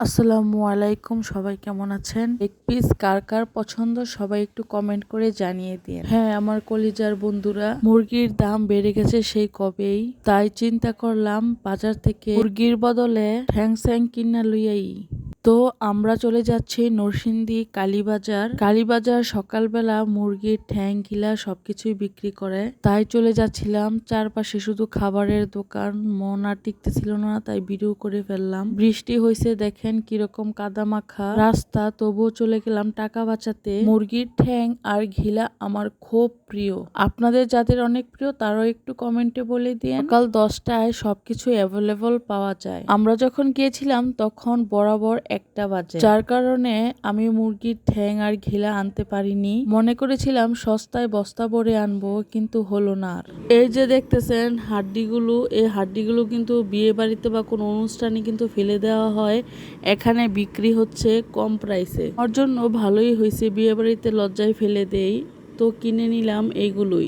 আসসালামু আলাইকুম, সবাই কেমন আছেন? এক পিস কার কার পছন্দ সবাই একটু কমেন্ট করে জানিয়ে দিন। হ্যাঁ আমার কলিজার বন্ধুরা, মুরগির দাম বেড়ে গেছে সেই কবেই। তাই চিন্তা করলাম বাজার থেকে মুরগির বদলে ঠ্যাং স্যাং কিনা লইয়াই। তো আমরা চলে যাচ্ছি নরসিংদী কালীবাজার। কালীবাজার সকালবেলা মুরগির ঠ্যাং গিলা সবকিছুই বিক্রি করে। তাই চলে যাচ্ছিলাম। চারপাশে শুধু খাবারের দোকান, মন আর টিকতেছিল না, তাই ভিডিও করে ফেললাম। বৃষ্টি হয়েছে দেখেন কীরকম কাদা মাখা রাস্তা। তবুও চলে গেলাম টাকা বাঁচাতে। মুরগির ঠ্যাং আর ঘিলা আমার খুব প্রিয়। আপনাদের যাদের অনেক প্রিয়, তারাও একটু কমেন্টে বলে দিয়ে সকাল দশটায় সবকিছু অ্যাভেলেবল পাওয়া যায়। আমরা যখন গিয়েছিলাম, তখন বরাবর একটা বাজে। যার কারণে আমি মুরগির ঠ্যাং আর ঘিলা আনতে পারিনি। মনে করেছিলাম সস্তায় বস্তা ভরে আনব, কিন্তু হলো না এই যে দেখতেছেন, হাড্ডিগুলো, এই হাড্ডিগুলো কিন্তু বিয়ে বাড়িতে বা কোনো অনুষ্ঠানে কিন্তু ফেলে দেওয়া হয়। এখানে বিক্রি হচ্ছে কম প্রাইসে। আমার জন্য ভালোই হয়েছে, বিয়ে বাড়িতে লজ্জায় ফেলে দেই। তো কিনে নিলাম এইগুলোই।